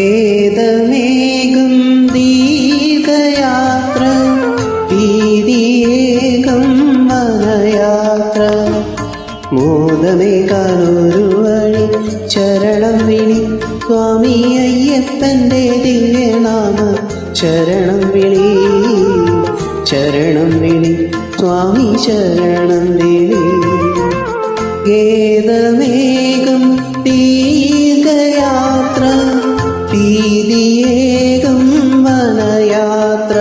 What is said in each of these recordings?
ഖേദമേകും ദീർഘയാത്ര ഭീതിയേകം വനയാത്ര മോദമേകാനൊരു വഴി ചരണം വിളി. സ്വാമി അയ്യപ്പന്റെ ദിവ്യനാമ ചരണം വിളി. ചരണം വിളി സ്വാമി ശരണം വിളി. ഗേതമേകം ദീർഘയാത്ര ഭീതിയേകം വനയാത്ര.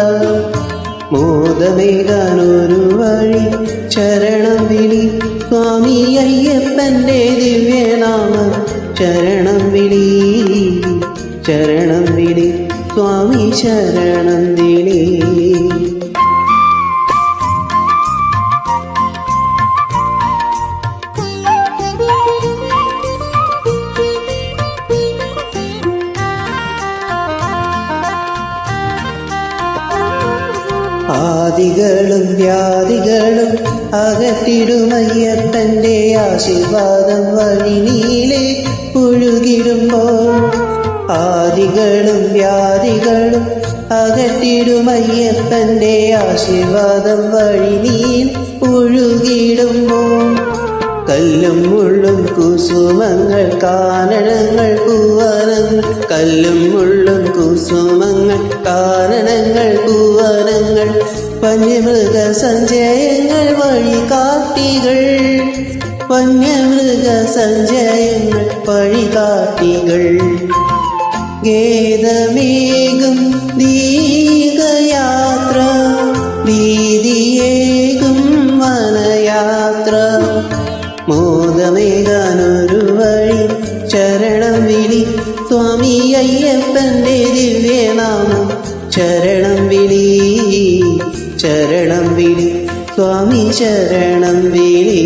മോദമേകാനൊരു വഴി ചരണം വിളി. സ്വാമി അയ്യപ്പന്റെ ദിവ്യനാമ ചരണം വിളി. ചരണം വിളി. സ്വാമി ശരണം വിളി. ആദികളും വ്യാധികളും അകത്തിടുമയ്യത്തന്റെ ആശീർവാദം വഴി നീലെ ഒഴുകിടുമ്പോൾ ആദികളും വ്യാധികളും അകത്തിടുമയ്യത്തന്റെ ആശീർവാദം വഴി നീൽ ഒഴുകിടുമ്പോൾ കല്ലും മുള്ളും കുസുമങ്ങൾ കാനനങ്ങൾ പൂവനങ്ങൾ കല്ലും മുള്ളും കുസുമങ്ങൾ കാനനങ്ങൾ പൂവനങ്ങൾ വന്യമൃഗ സഞ്ചയങ്ങൾ വഴി കാട്ടികൾ വന്യമൃഗ സഞ്ചയങ്ങൾ വഴി കാട്ടികൾ ഗേദമേകും ദീർഘയാത്ര ഭീതിയേകും വനയാത്ര. മോദമേകാനൊരു വഴി ചരണം വിളി സ്വാമി അയ്യപ്പന്റെ ദിവ്യനാമം ചരണം ചരണം വിളി സ്വാമി ശരണം വിളി.